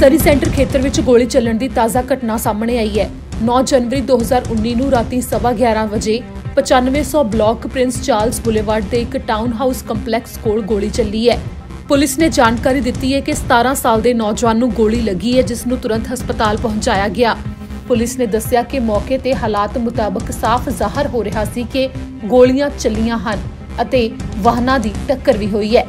ਸਰੀ centre ਖੇਤਰ ਵਿੱਚ ਗੋਲੀ ਚੱਲਣ ਦੀ ਤਾਜ਼ਾ ਘਟਨਾ ਸਾਹਮਣੇ ਆਈ ਹੈ। 9 ਜਨਵਰੀ 2019 ਨੂੰ ਰਾਤੀ 11:30 ਵਜੇ 9500 ਬਲਾਕ ਪ੍ਰਿੰਸ ਚਾਰਲਸ ਬੁਲੇਵਾਰਡ ਦੇ ਇੱਕ ਟਾਊਨ ਹਾਊਸ ਕੰਪਲੈਕਸ ਕੋਲ ਗੋਲੀ ਚੱਲੀ ਹੈ। ਪੁਲਿਸ ਨੇ ਜਾਣਕਾਰੀ ਦਿੱਤੀ ਹੈ ਕਿ 17 ਸਾਲ ਦੇ ਨੌਜਵਾਨ ਨੂੰ ਗੋਲੀ ਲੱਗੀ ਹੈ, ਜਿਸ ਨੂੰ ਤੁਰੰਤ ਹਸਪਤਾਲ ਪਹੁੰਚਾਇਆ ਗਿਆ। ਪੁਲਿਸ ਨੇ ਦੱਸਿਆ ਕਿ ਮੌਕੇ ਤੇ ਹਾਲਾਤ ਮੁਤਾਬਕ ਸਾਫ਼ ਜ਼ਾਹਰ ਹੋ ਰਿਹਾ ਸੀ ਕਿ ਗੋਲੀਆਂ ਚੱਲੀਆਂ ਹਨ ਅਤੇ ਵਾਹਨਾਂ ਦੀ ਟੱਕਰ ਵੀ ਹੋਈ ਹੈ।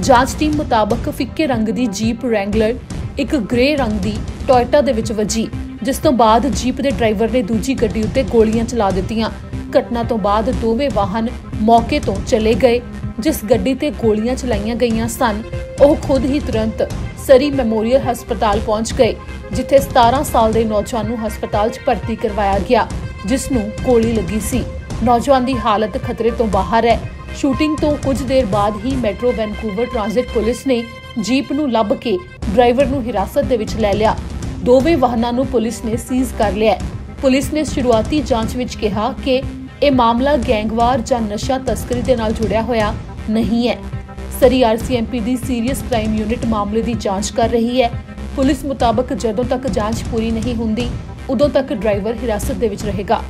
ਜਾਂਚ ਟੀਮ ਮੁਤਾਬਕ ਫਿੱਕੇ ਰੰਗ ਦੀ ਜੀਪ ਰੈਂਗਲਰ ਇੱਕ ਗ੍ਰੇ ਰੰਗ ਦੀ ਟੋਇਟਾ ਦੇ ਵਿੱਚ ਵੱਜੀ, ਜਿਸ ਤੋਂ ਬਾਅਦ ਜੀਪ ਦੇ ਡਰਾਈਵਰ ਨੇ ਦੂਜੀ ਗੱਡੀ ਉੱਤੇ ਗੋਲੀਆਂ ਚਲਾ ਦਿੱਤੀਆਂ। ਘਟਨਾ ਤੋਂ ਬਾਅਦ ਦੋਵੇਂ ਵਾਹਨ ਮੌਕੇ ਤੋਂ ਚਲੇ ਗਏ, ਜਿਸ ਗੱਡੀ ਤੇ ਗੋਲੀਆਂ ਚਲਾਈਆਂ ਗਈਆਂ ਸਨ। ਉਹ ਖੁਦ ਹੀ ਤੁਰੰਤ ਸਰੀ ਮੈਮੋਰੀਅਲ ਹਸਪਤਾਲ ਪਹੁੰਚ ਗਏ, ਜਿੱਥੇ 17 ਸਾਲ ਦੇ ਨੌਜਵਾਨ ਨੂੰ ਹਸਪਤਾਲ 'ਚ ਭਰਤੀ ਕਰਵਾਇਆ ਗਿਆ, ਜਿਸ ਨੂੰ ਗੋਲੀ ਲੱਗੀ ਸੀ। ਨੌਜਵਾਨ ਦੀ ਹਾਲਤ ਖਤਰੇ ਤੋਂ ਬਾਹਰ ਹੈ। ਸ਼ੂਟਿੰਗ ਤੋਂ ਕੁਝ ਦੇਰ ਬਾਅਦ ਹੀ ਮੈਟਰੋ ਵੈਨਕੂਵਰ ਟ੍ਰਾਂਜ਼ਿਟ ਪੁਲਿਸ ਨੇ ਜੀਪ ਨੂੰ ਲੱਭ ਕੇ ਡਰਾਈਵਰ ਨੂੰ ਹਿਰਾਸਤ ਦੇ ਵਿੱਚ ਲੈ ਲਿਆ। ਦੋਵੇਂ ਵਾਹਨਾਂ ਨੂੰ ਪੁਲਿਸ ਨੇ ਸੀਜ਼ ਕਰ ਲਿਆ ਪੁਲਿਸ ਨੇ ਸ਼ੁਰੂਆਤੀ ਜਾਂਚ ਵਿੱਚ ਕਿਹਾ ਕਿ ਇਹ ਮਾਮਲਾ ਗੈਂਗਵਾਰ ਜਾਂ ਨਸ਼ਾ ਤਸਕਰੀ ਦੇ ਨਾਲ ਜੁੜਿਆ ਹੋਇਆ ਨਹੀਂ ਹੈ। ਸਰੀ ਆਰਸੀਐਮਪੀ ਦੀ ਸੀਰੀਅਸ ਕ੍ਰਾਈਮ ਯੂਨਿਟ ਮਾਮਲੇ ਦੀ ਜਾਂਚ ਕਰ ਰਹੀ ਹੈ। ਪੁਲਿਸ ਮੁਤਾਬਕ ਜਦੋਂ ਤੱਕ ਜਾਂਚ ਪੂਰੀ ਨਹੀਂ ਹੁੰਦੀ, ਉਦੋਂ ਤੱਕ ਡਰਾਈਵਰ ਹਿਰਾਸਤ ਦੇ ਵਿੱਚ ਰਹੇਗਾ।